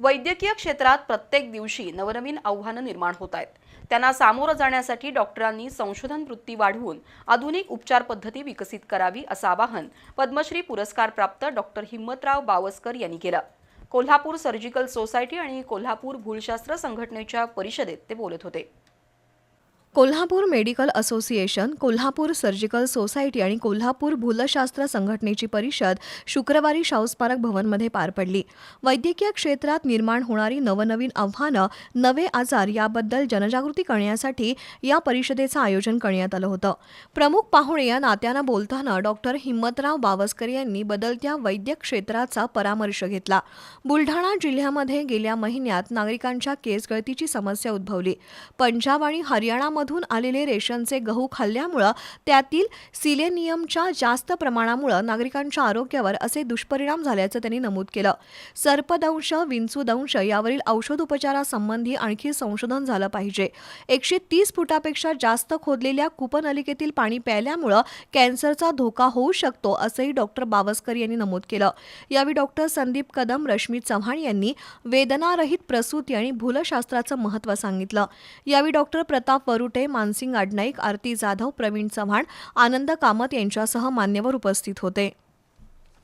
वैद्यकीय क्षेत्रात प्रत्येक दिवशी नवनवीन आव्हानं निर्माण होत आहेत. त्यांना सामोरं जाण्यासाठी डॉक्टरांनी संशोधन वृत्ती वाढवून आधुनिक उपचार पद्धती विकसित करावी असं आवाहन पद्मश्री पुरस्कारप्राप्त डॉक्टर हिम्मतराव बावस्कर यांनी केलं. कोल्हापूर सर्जिकल सोसायटी आणि कोल्हापूर भूलशास्त्र संघटनेच्या परिषदेत ते बोलत होते. Kolhapur medical association Kolhapur surgical society आणि कोल्हापूर भूलशास्त्र संघटनेची परिषद शुक्रवारी शाहू स्मारक भवनमध्ये पार पडली. वैद्यकीय क्षेत्रात निर्माण होणारी नवनवीन आव्हानं नवे आजार याबद्दल जनजागृती करण्यासाठी या परिषदेचं आयोजन करण्यात आलं होतं. प्रमुख पाहुणे या नात्यानं बोलताना डॉक्टर हिम्मतराव बावस्कर यांनी बदलत्या वैद्यक क्षेत्राचा परामर्श घेतला. बुलढाणा जिल्ह्यामध्ये गेल्या महिन्यात नागरिकांच्या केस गळतीची समस्या उद्भवली. पंजाब आणि हरियाणा हरियाणामधून आलेले रेशनचे गहू खाल्ल्यामुळं त्यातील सिलेनियमच्या जास्त प्रमाणामुळं नागरिकांच्या आरोग्यावर असे दुष्परिणाम झाल्याचं त्यांनी नमूद केलं. सर्पदंश विंचूदंश यावरील औषधोपचारासंबंधी आणखी संशोधन झालं पाहिजे. एकशे तीस फुटापेक्षा जास्त खोदलेल्या कूपनलिकेतील पाणी प्यायल्यामुळं कॅन्सरचा धोका होऊ शकतो असंही डॉक्टर बावस्कर यांनी नमूद केलं. यावेळी डॉक्टर संदीप कदम रश्मी चव्हाण यांनी वेदनारहित प्रसूती आणि भूलशास्त्राचं महत्त्व सांगितलं. यावेळी डॉक्टर प्रताप वरुण बारुटे मानसिंग आडनाईक आरती जाधव प्रवीण चव्हाण आनंद कामत यांच्यासह मान्यवर उपस्थित होते.